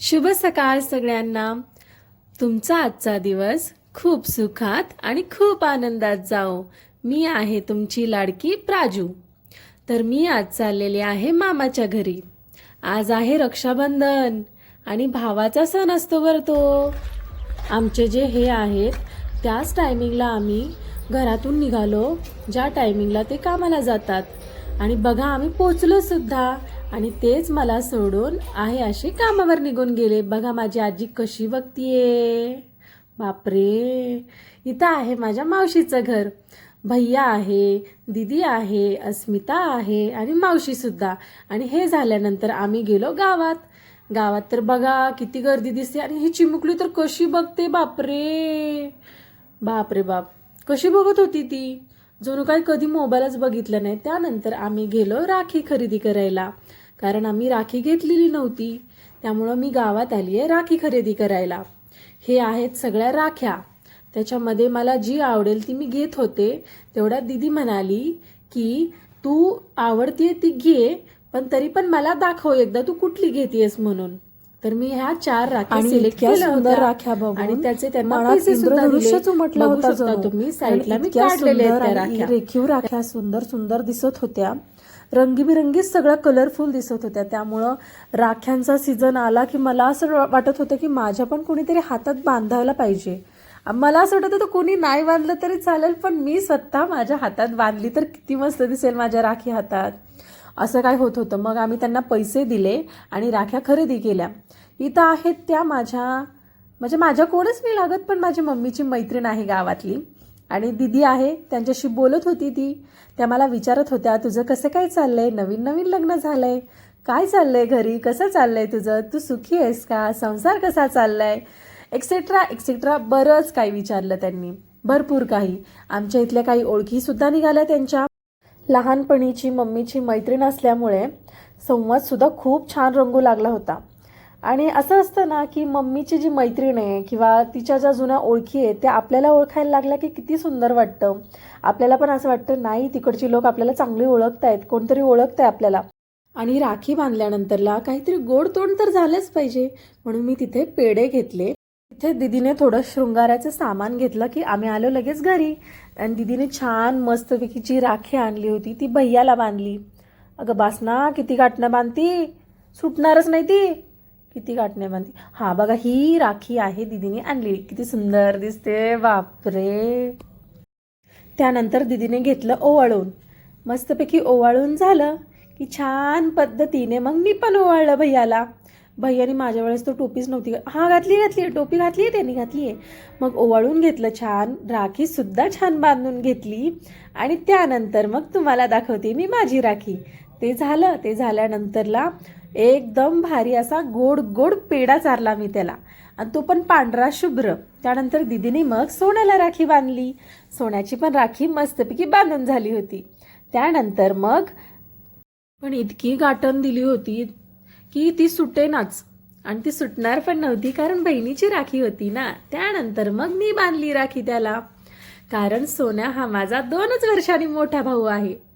शुभ सकाळ सगळ्यांना. तुमचा आजचा दिवस खूप सुखात आणि खूप आनंदात जाओ मी आहे तुमची लाडकी प्राजू. तर मी आज चाललेले आहे मामाच्या घरी. आज आहे रक्षाबंधन आणि भावाचा सण असतो बरं तो. आमचे जे हे आहेत त्याच टायमिंगला आम्ही घरातून निघालो. ज्या टायमिंगला ते कामाला जातात. आणि बघा आम्ही पोचलो सुद्धा आणि तेच मला सोडून आहे असे कामावर निघून गेले. बघा माझी आजी कशी बघतीये बापरे. इथं आहे माझ्या मावशीचं घर. भैया आहे दिदी आहे अस्मिता आहे आणि मावशीसुद्धा आणि हे झाल्यानंतर आम्ही गेलो गावात. गावात तर बघा किती गर्दी दिसते आणि ही चिमुकली तर कशी बघते बापरे. बापरे बाप. कशी बघत होती ती? जणू काही कधी मोबाईलच बघितलं नाही. त्यानंतर आम्ही गेलो राखी खरेदी करायला. कारण आम्ही राखी घेतलेली नव्हती. त्यामुळं मी गावात आली आहे राखी खरेदी करायला. हे आहेत सगळ्या राख्या. त्याच्यामध्ये मला जी आवडेल ती मी घेत होते. तेवढ्यात दिदी म्हणाली की तू आवडतीये ती घे पण तरी पण मला दाखव एकदा तू कुठली घेतेयस म्हणून. तर मी ह्या चार राख्या सिलेक्ट केल्या सुंदर होत्या. राख्या आणि त्याचे त्यांना. तुम्ही साईडला मी काढलेले राख्या. रेखीव राख्या सुंदर सुंदर दिसत होत्या. रंगीबिरंगीच सगळ्या कलरफुल दिसत होत्या. त्यामुळं राख्यांचा सीझन आला की मला असं वाटत होतं की माझ्या पण कोणीतरी हातात बांधायला पाहिजे. मला असं वाटत होतं कोणी नाही बांधलं तरी चालेल पण मी स्वतः माझ्या हातात बांधली तर किती मस्त दिसेल माझ्या राखी हातात. असं काय होत होतं. मग आम्ही त्यांना पैसे दिले आणि राख्या खरेदी केल्या. इथं आहेत त्या माझ्या म्हणजे माझ्या कोणच नाही लागत पण माझी मम्मीची मैत्रीण आहे गावातली. आणि दिदी आहे त्यांच्याशी बोलत होती ती. त्या मला विचारत होत्या तुझं कसं काय चाललंय? नवीन नवीन लग्न झालंय. काय चाललंय घरी? कसं चाललंय तुझं? तू सुखी आहेस का? संसार कसा चाललाय? एक्सेट्रा एक्सेट्रा बरंच काही विचारलं त्यांनी. भरपूर काही. आमच्या इथल्या काही ओळखीसुद्धा निघाल्या त्यांच्या. लहानपणीची मम्मीची मैत्रीण असल्यामुळे संवादसुद्धा खूप छान रंगू लागला होता. आणि असं असतं ना की मम्मीची जी मैत्रीण आहे किंवा तिच्या ज्या जुन्या ओळखी आहेत त्या आपल्याला ओळखायला लागल्या की किती सुंदर वाटतं. आपल्याला पण असं वाटतं नाही तिकडची लोक आपल्याला चांगली ओळखतायत कोणतरी ओळखतंय आपल्याला. आणि राखी बांधल्यानंतरला काहीतरी गोड तोंड तर झालंच पाहिजे. म्हणून मी तिथे पेढे घेतले. तिथे दिदीने थोडं शृंगाराचं सामान घेतलं की आम्ही आलो लगेच घरी. आणि दिदीने छान मस्तपैकी जी राखी आणली होती ती भैयाला बांधली. अगं बासना किती गाठणं बांधती? सुटणारच नाही ती. किती गाठणे बांधली? हा बघा ही राखी आहे दिदीने आणली किती सुंदर दिसते बापरे. त्यानंतर दिदीने घेतलं ओवाळून. मस्तपैकी ओवाळून झालं की छान पद्धतीने मग मी पण ओवाळलं भैयाला. भैयाने माझ्या वेळेस तो टोपीच नव्हती हा घातली घातली टोपी घातली आहे त्यांनी घातली आहे मग ओवाळून घेतलं छान राखी सुद्धा छान बांधून घेतली. आणि त्यानंतर मग तुम्हाला दाखवते मी माझी राखी. ते झालं ते झाल्यानंतरला एकदम भारी असा गोड गोड पेढा चारला मी त्याला. आणि तो पण पांढरा शुभ्र. त्यानंतर दिदीने मग सोन्याला राखी बांधली. सोन्याची पण राखी मस्तपैकी बांधून झाली होती. त्यानंतर मग पण इतकी गाठण दिली होती की ती सुटेनाच. आणि ती सुटणार पण नव्हती कारण बहिणीची राखी होती ना. त्यानंतर मग मी बांधली राखी त्याला. कारण सोन्या हा माझा दोनच वर्षांनी मोठा भाऊ आहे.